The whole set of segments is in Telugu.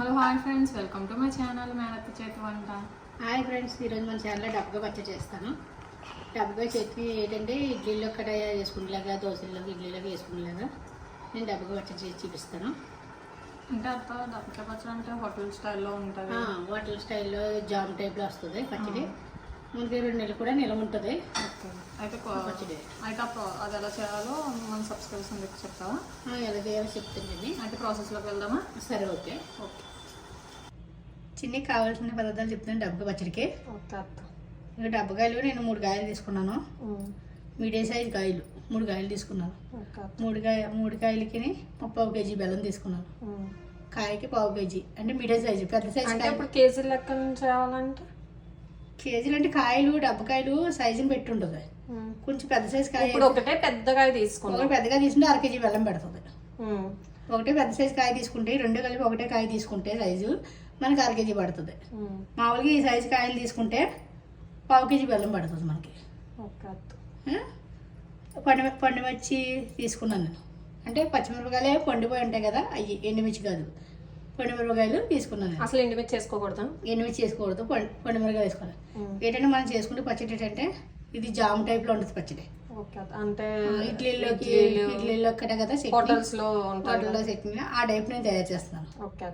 Hello hi friends welcome to my channel మేనత్త చేతి వంట హాయ్ ఫ్రెండ్స్ ఈరోజు మన ఛానల్లో డబ్బుగా పచ్చడి చేస్తాను. డబ్బుగా చట్నీ ఏంటంటే ఇడ్లీలో కడ వేసుకునేలాగా దోశల్లోకి ఇడ్లీలోకి వేసుకునేలాగా నేను డబ్బుగా పచ్చడి చేసి చూపిస్తాను. అంటే అత్త దప్పక పచ్చడి అంటే హోటల్ స్టైల్లో ఉంటుంది. హోటల్ స్టైల్లో జామ్ టైప్లో వస్తుంది పచ్చడి. మనకి రెండు నెలలు కూడా నిల్వ ఉంటుంది. అయితే అయితే అది ఎలా చేయాలో మన సబ్స్క్రైబర్స్ అందరికి చెప్తావా? ఎలా చేయాలో చెప్తానండి అయితే ప్రాసెస్లోకి వెళ్దామా? సరే ఓకే. ఓకే. చిన్ని కావాల్సిన పదార్థాలు చెప్తాను డబ్బుగా పచ్చడికి. ఇక డబ్బకాయలు నేను మూడు కాయలు తీసుకున్నాను. మీడియం సైజ్ కాయలు మూడు కాయలు తీసుకున్నాను. మూడు కాయ మూడు కాయలకి పావు కేజీ బెల్లం తీసుకున్నాను. కాయకి పావు కేజీ. అంటే మీడియం సైజు పెద్ద సైజు అంటే ఇప్పుడు కేజీ లెక్కన చేయాలంటే? కేజీలు అంటే కాయలు డబ్బకాయలు సైజుని పెట్టి ఉంటుంది కొంచెం పెద్ద సైజు కాయ ఇప్పుడు ఒకటే పెద్దగా తీసుకున్నాం ఒకటి పెద్దగా తీసుకుంటే అర కేజీ బెల్లం పెడుతుంది. ఒకటే పెద్ద సైజు కాయ తీసుకుంటే రెండు కలిపి ఒకటే కాయ తీసుకుంటే సైజు మనకి అర కేజీ పడుతుంది. మామూలుగా ఈ సైజు కాయలు తీసుకుంటే పావు కేజీ బెల్లం పడుతుంది మనకి? పండు పండుమిర్చి తీసుకున్నాను నేను. అంటే పచ్చిమిరపకాయలే పండిపోయి ఉంటాయి కదా అవి ఎండుమిర్చి కాదు. పండుమిరపకాయలు తీసుకున్నాను నేను. అసలు ఎండుమిర్చి చేసుకోకూడదు? ఎండుమిర్చి చేసుకోకూడదు పండు పండుమిరపకాయ వేసుకోవాలి. ఏంటంటే మనం చేసుకుంటే పచ్చడి ఏంటంటే ఇది జామ్ టైప్లో ఉంటుంది పచ్చడి అంటే ఇడ్లీలోకి ఇడ్లీలు, ఇడ్లీలో కట్ట కదా హోటల్స్లో ఉంటుంది హోటల్లో చట్నీ. ఆ టైప్ నేను తయారు చేస్తున్నాను. ఓకే?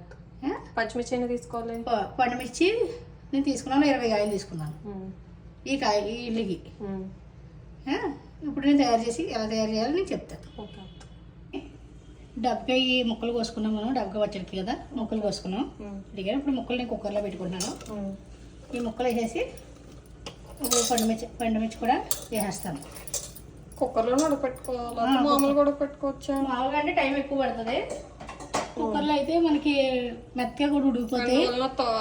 పచ్చిమిర్చి తీసుకోవాలి? పండుమిర్చి నేను తీసుకున్నాను ఇరవై కాయలు తీసుకున్నాను. ఈ కాయ ఈ ఆ? ఇప్పుడు నేను తయారు చేసి ఎలా తయారు చేయాలో నేను చెప్తాను. ఓకే. ఈ ముక్కలు కోసుకున్నాం మనం డబ్బకాయ పచ్చడికి కదా ముక్కలు కోసుకున్నాం. ఇదిగా ఇప్పుడు ముక్కలు నేను కుక్కర్లో పెట్టుకుంటున్నాను. ఈ ముక్కలు వేసేసి పండుమిర్చి పండుమిర్చి కూడా వేసేస్తాను. కుక్కర్లో ఉడకపెట్టుకోవాలి ఆ, మామూలుగా ఉడకపెట్టుకోవచ్చా మామూలుగా అంటే టైం ఎక్కువ పడుతుంది. కుక్కర్లో అయితే మనకి మెత్తగా కూడా ఉడికిపోతాయి.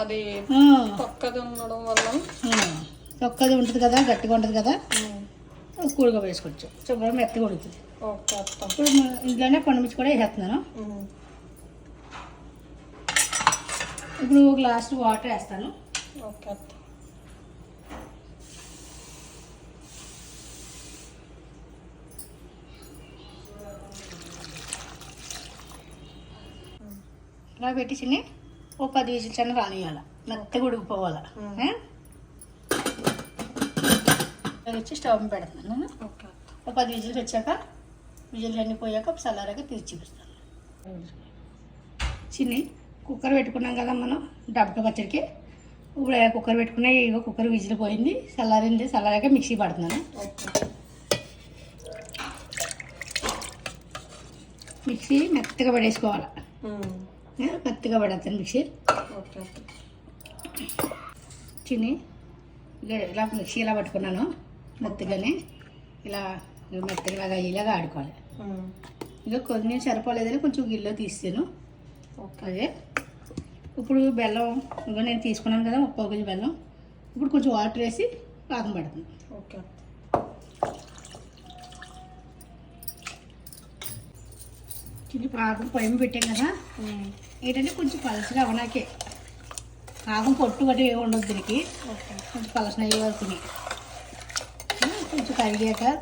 అది తొక్కది ఉండడం వల్ల. తొక్కది ఉంటుంది కదా గట్టిగా ఉంటుంది కదా. కూరగా వేసుకోవచ్చు. శుభ్రం మెత్తగా ఉడుకుతుంది. ఇప్పుడు ఇంట్లోనే పండుమిర్చి కూడా వేసేస్తున్నాను. ఇప్పుడు ఒక గ్లాస్ వాటర్ వేస్తాను. ఓకే ఇలా పెట్టి చిన్ని ఓ పది విజిల్స్ అన్న రానియాల మెత్తగా ఉడికిపోవాలి. వచ్చి స్టవ్ పెడుతున్నాను అత్త. ఓ పది విజిల్స్ వచ్చాక విజిల్స్ అన్నీ పోయాక చల్లారాక తీసి చూపిస్తాను. చిన్ని కుక్కర్ పెట్టుకున్నాం కదా మనం డబ్బక పచ్చడికి. ఇప్పుడు కుక్కర్ పెట్టుకున్నా ఇగో కుక్కర్ విజిల్ పోయింది. చల్లారింది చల్లారాక మిక్సీ పడుతున్నాను. మిక్సీ మెత్తగా పడేసుకోవాలి? మెత్తగా పడేస్తాను మిక్సీ. ఇలా ఇలా మిక్సీ ఇలా పట్టుకున్నాను. మెత్తగానే ఇలా మెత్తగా ఇలాగా ఆడుకోవాలి. ఇంకా కొన్ని సరిపోలేదని కొంచెం గిల్లో తీసాను ఓకే. అదే. ఇప్పుడు బెల్లం ఇంకా నేను తీసుకున్నాను కదా ముప్పై కేజీ బెల్లం. ఇప్పుడు కొంచెం వాటర్ వేసి పాకం పడుతుంది ఓకే చిన్ని పాకం పొయ్యి పెట్టాం కదా. ఏంటంటే కొంచెం పలసగా అవనాకే. పాకం పొట్టు ఏమి ఉండదు దీనికి. ఓకే. కొంచెం పలసన అయ్యే వరకుని ఆ,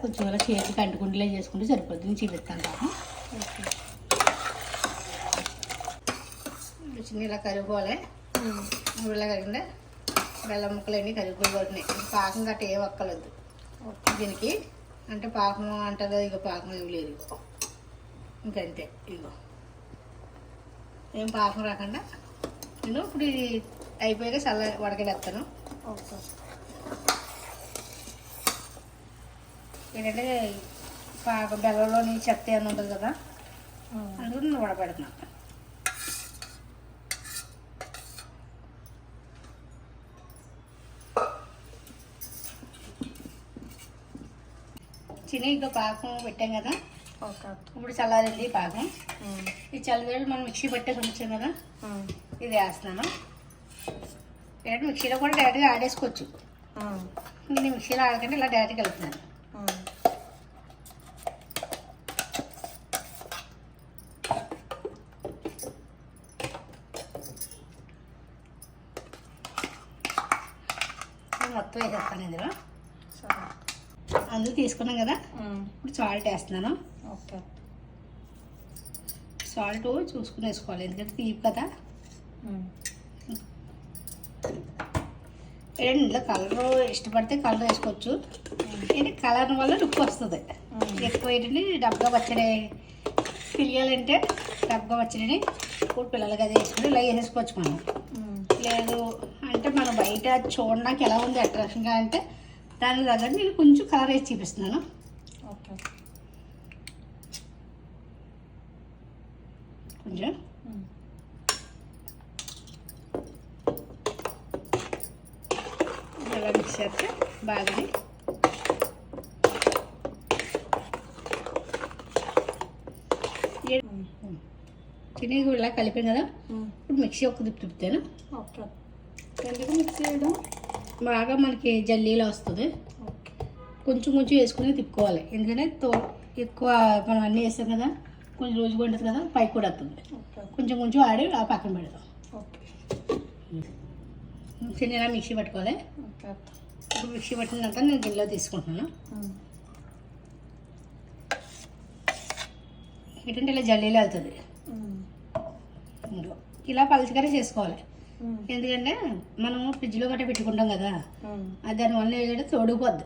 కొంచెం ఇలా చేతికి అంటుకుంటలే చేసుకుంటే సరిపోతుంది నేను చూపిస్తాను పాపం. చిన్న ఇలా ఇప్పుడు ఇలా కరిగిందా? బెల్లం ముక్కలు అన్నీ కరిగిపోయి పడుతున్నాయి ఇంకా పాకం గట్ట ఏం ఒక్కలేదు ఓకే. దీనికి అంటే పాకం అంటారు ఇక పాకం ఏం లేదు ఇంకంతే ఇగో. ఏం పాకం రాకుండా? నేను ఇప్పుడు ఇది అయిపోయాక చల్ల వడకడేస్తాను ఓకే. ఏంటంటే పాకం బెల్లంలోని చెత్త ఏమైనా ఉంటుంది కదా అందుకు నేను వడపెడుతున్నాను చిన్న ఇంకా పాకం పెట్టాం కదా ఇప్పుడు చల్లారింది పాకం. ఈ చల్లవేళ్ళు మనం మిక్సీ పట్టేసి ఉంచాం కదా ఇది వేస్తున్నాను. డైరెక్ట్ మిక్సీలో కూడా డైరెక్ట్గా ఆడేసుకోవచ్చు. నేను మిక్సీలో ఆడకంటే ఇలా డైరెక్ట్గా కలుపుతున్నాను ఉమ్. నేను మొత్తం వేసేస్తాను ఇందులో. అందుకు తీసుకున్నాం కదా? ఇప్పుడు సాల్ట్ వేస్తున్నాను. ఓకే. సాల్ట్ చూసుకుని వేసుకోవాలి ఎందుకంటే తీపి కదా. ఇందులో కలర్ ఇష్టపడితే కలర్ వేసుకోవచ్చు. ఏంటి కలర్ వల్ల లుక్ వస్తుంది. ఎక్కువ ఏంటంటే డబ్బగా పచ్చడి తెలియాలంటే డబ్బగా పచ్చడిని ఇప్పుడు పిల్లలకి అది వేసుకుని ఇలా వేసేసుకోవచ్చు మనం. లేదు అంటే మనం బయట చూడడానికి ఎలా ఉంది అట్రాక్షన్గా అంటే దానికి తగ్గట్టు నేను కొంచెం కలర్ వేసి చూపిస్తున్నాను ఓకే కొంచెం ఇలా మిక్స్ చేస్తే బాగా చిన్నవి కూడా ఇలా కలిపాం కదా ఇప్పుడు మిక్సీ ఒక్క తిప్పి తిప్పుతాను ఓకే ఎందుకు మిక్స్ చేయడం బాగా మనకి జల్లీలో వస్తుంది. కొంచెం కొంచెం వేసుకుని తిప్పుకోవాలి. ఎందుకంటే తో ఎక్కువ మనం అన్నీ వేస్తాం కదా కొంచెం రోజు ఉంటుంది కదా పైకి కూడా వస్తుంది. కొంచెం కొంచెం ఆడి ఆ పక్కన పెడతాం. చిన్న మిక్సీ పట్టుకోవాలి? ఇప్పుడు మిక్సీ పట్టినాక నేను గిన్నెలో తీసుకుంటున్నాను. ఏంటంటే ఇలా జల్లీలో వెళ్తుంది ఇలా పలచగానే చేసుకోవాలి. ఎందుకంటే మనం ఫ్రిడ్జ్లో గట్రా పెట్టుకుంటాం కదా అది దానివల్ల ఏంటంటే తోడుకుపోద్ది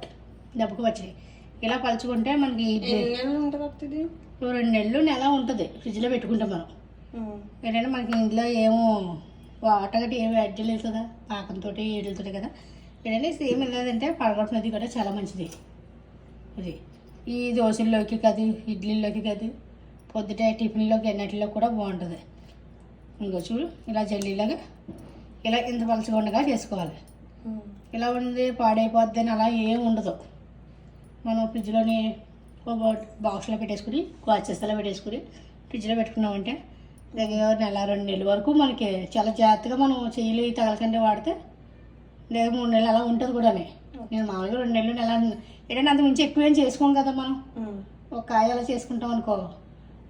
దెబ్బకు వచ్చి ఇలా పలుచుకుంటే మనకి రెండు నెలలు నెల ఉంటుంది ఫ్రిడ్జ్లో పెట్టుకుంటాం మనం. ఏంటంటే మనకి ఇంట్లో ఏమో వాటర్ గట్టి ఏమి యాడ్ చేయలేదు కదా పాకంతో ఏడులతో కదా. ఏంటంటే సేమ్ వెళ్ళదంటే పడగొట్టినది కూడా చాలా మంచిది. ఇది ఈ దోశల్లోకి కాదు ఇడ్లీలోకి కాదు పొద్దుట టిఫిన్లోకి అన్నిటిలో కూడా బాగుంటుంది. ఇంకో చూడు ఇలా జల్లీలాగా ఇలా ఇంత పలచగా ఉండగా చేసుకోవాలి ఇలా ఉంది పాడైపోద్ది అని అలా ఏం ఉండదు. మనం ఫ్రిడ్జ్లోని ఒక బాక్స్లో పెట్టేసుకుని కాచేస్తలో పెట్టేసుకుని ఫ్రిడ్జ్లో పెట్టుకున్నామంటే దగ్గర నెల రెండు నెలల వరకు మనకి చాలా జాగ్రత్తగా మనం చెయ్యిలు తగలకంటే వాడితే లేదా మూడు నెలలు అలా ఉంటుంది కూడా నేను మామూలుగా రెండు నెలలు నెల ఏదైనా అంత మించి ఎక్కువ ఏం చేసుకోం కదా మనం. ఒక కాయ అలా చేసుకుంటాం అనుకో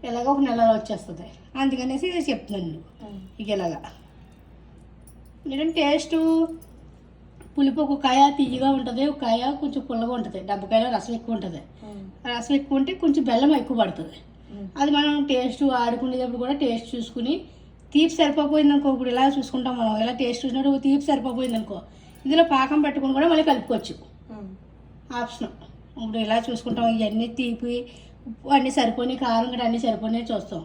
ఇలాగ ఒక నెలలో వచ్చేస్తుంది. అందుకనేసి చెప్తున్నాను నేను. ఇక ఇలాగా. ఏంటంటే టేస్ట్ పులుపు ఒక కాయ తీయగా ఉంటుంది ఒక కాయ కొంచెం పుల్లగా ఉంటుంది డబ్బకాయలో రసం ఎక్కువ ఉంటుంది. రసం ఎక్కువ ఉంటే కొంచెం బెల్లం ఎక్కువ పడుతుంది. అది మనం టేస్ట్ ఆడుకునేటప్పుడు కూడా టేస్ట్ చూసుకుని తీపి సరిపోయింది అనుకో ఇప్పుడు ఇలా చూసుకుంటాం మనం? ఇలా టేస్ట్ చూసినప్పుడు తీపి సరిపోయింది అనుకో ఇందులో పాకం పెట్టుకుని కూడా మళ్ళీ కలుపుకోవచ్చు. ఆప్షన్ ఇప్పుడు ఇలా చూసుకుంటాం? ఇవన్నీ తీపి ఉప్పు అన్నీ సరిపోయి కారం కూడా అన్నీ సరిపోయి చూస్తాం.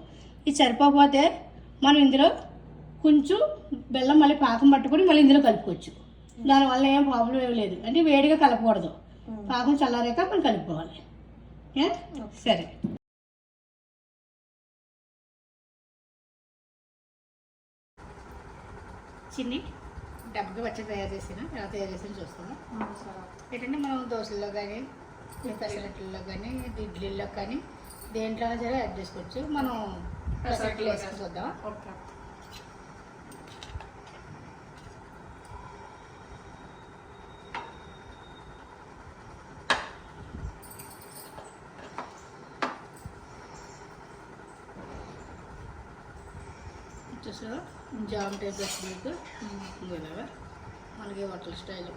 ఇది సరిపోకపోతే మనం ఇందులో కొంచెం బెల్లం మళ్ళీ పాకం పట్టుకొని మళ్ళీ ఇందులో కలుపుకోవచ్చు. దానివల్ల ఏం ప్రాబ్లం ఏం లేదు. అంటే వేడిగా కలపకూడదు. పాకం చల్లారాక మనం కలుపుకోవాలి. ఏ? సరే. చిన్ని డబ్బుగా వచ్చి తయారు చేసిన ఎలా తయారు చేసిన చూస్తాము ఏంటంటే మనం దోశల్లో కానీ పెసరట్లలో కానీ ఇడ్లీల్లో కానీ దేంట్లో సరే యాడ్ చేసుకోవచ్చు. మనం పెసరట్లు వేసుకొని చూద్దాం ఓకే జామ్ టైప్ వస్తుంది ఇలాగా మనకి హోటల్ స్టైల్.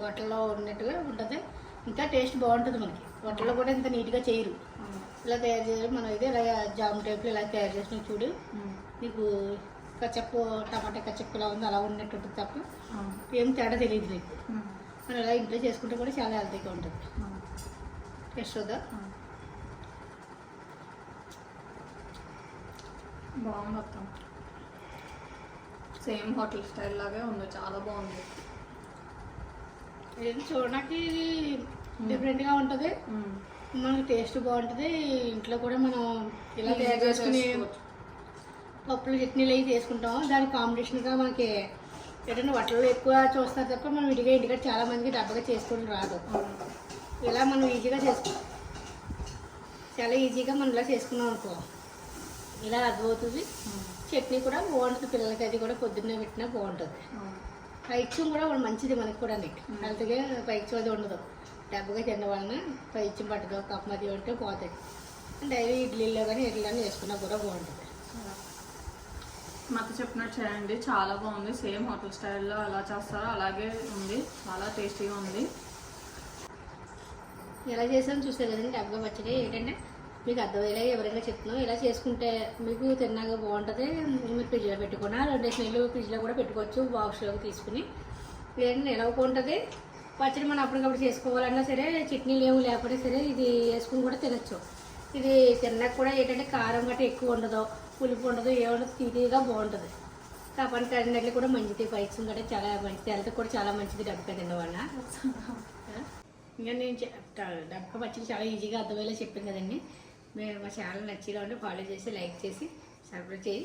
హోటల్లో ఉన్నట్టుగా ఉంటుంది. ఇంకా టేస్ట్ బాగుంటుంది మనకి. హోటల్లో కూడా ఇంత నీట్గా చేయరు. ఇలా తయారు చేయాలి. మనం ఇది ఇలా జామ్ టైప్లో ఇలా తయారు చేసిన చూడు. నీకు కచ్చప్పు టమాటా కచ్చప్పులా ఉంది. అలా ఉన్నట్టు ఉంటుంది తప్ప ఏం తేడా తెలియదు నీకు. మనం ఇలా ఇంట్లో చేసుకుంటే కూడా చాలా హెల్తీగా ఉంటుంది. టేస్ట్ వద్దా బాగుంది సేమ్ హోటల్ స్టైల్ లాగే ఉంది చాలా బాగుంది. ఇది చూడడానికి ఇది డిఫరెంట్గా ఉంటుంది. మనకి టేస్ట్ బాగుంటుంది. ఇంట్లో కూడా మనం ఇలా తయారు చేసుకుని పప్పులు చట్నీలు అవి చేసుకుంటాం. దానికి కాంబినేషన్గా మనకి ఏదైనా వట్టలు ఎక్కువ చూస్తారు తప్ప మనం విడిగా ఇంటికాడ చాలా మందికి డబ్బగా చేసుకొని రాదు. ఇలా మనం ఈజీగా చేసుకో చాలా ఈజీగా మనం ఇలా చేసుకున్నాం అనుకో. ఇలా అర్థమవుతుంది. చట్నీ కూడా బాగుంటుంది. పిల్లలకి అది కూడా పొద్దున్నే పెట్టినా బాగుంటుంది. పైత్యం కూడా మంచిది మనకి కూడా హెల్త్గా పైత్యం అది ఉండదు. డబ్బుగా తినడం వలన పైత్యం పట్టదు కప్పు మది ఉంటే పోతాయి. డైలీ ఇడ్లీలో కానీ ఇడ్లీలో వేసుకున్నా కూడా బాగుంటుంది. మత చెప్పినట్టు చేయండి. చాలా బాగుంది. సేమ్ హోటల్ స్టైల్లో ఎలా చేస్తారో అలాగే ఉంది. చాలా టేస్టీగా ఉంది. ఎలా చేసామో చూస్తే కదండి. డబ్బుగా పచ్చడి ఏంటంటే మీకు అర్థమయ్యేలా ఎవరైనా చెప్తున్నాం ఇలా చేసుకుంటే మీకు తిన్నాక బాగుంటుంది మీరు ఫ్రిడ్జ్లో పెట్టుకున్నా రెండు నెలలు ఫ్రిడ్జ్లో కూడా పెట్టుకోవచ్చు బాక్స్లోకి తీసుకుని. లేదంటే నిలవకు ఉంటుంది పచ్చడి మనం అప్పటికప్పుడు చేసుకోవాలన్నా సరే చట్నీలు ఏమి లేకపోతే సరే ఇది వేసుకుని కూడా తినచ్చు. ఇది తిన్నాక కూడా ఏంటంటే కారం గట్రా ఎక్కువ ఉండదు పులుపు ఉండదు ఏముండదు తీయగా బాగుంటుంది. కాపాని కరిగినట్లు కూడా మంచిది పైసం కూడా చాలా మంచిది హెల్త్ కూడా చాలా మంచిది డబ్బక తినవల్ల ఇంకా నేను డబ్బక పచ్చడి చాలా ఈజీగా అర్థమయ్యేలా చెప్పాను కదండి. మీరు మా ఛానల్ నచ్చిలో ఉంటే ఫాలో చేసి లైక్ చేసి సబ్స్క్రైబ్ చేయి.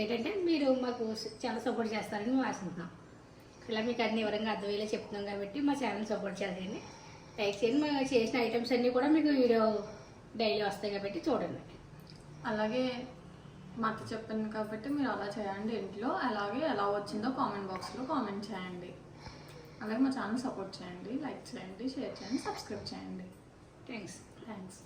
ఏంటంటే మీరు మాకు చాలా సపోర్ట్ చేస్తారని మేము ఆశిస్తున్నాం ఇలా మీకు అన్ని వివరంగా అర్థమయ్యేలా చెప్తున్నాం కాబట్టి మా ఛానల్ సపోర్ట్ చేయండి లైక్ చేయండి. మేము చేసిన ఐటమ్స్ అన్నీ కూడా మీకు వీడియో డైలీ వస్తాయి కాబట్టి చూడండి. అలాగే మాకు చెప్పింది కాబట్టి మీరు అలా చేయండి ఇంట్లో. అలాగే ఎలా వచ్చిందో కామెంట్ బాక్స్లో కామెంట్ చేయండి. అలాగే మా ఛానల్ సపోర్ట్ చేయండి లైక్ చేయండి షేర్ చేయండి సబ్స్క్రైబ్ చేయండి. Thanks thanks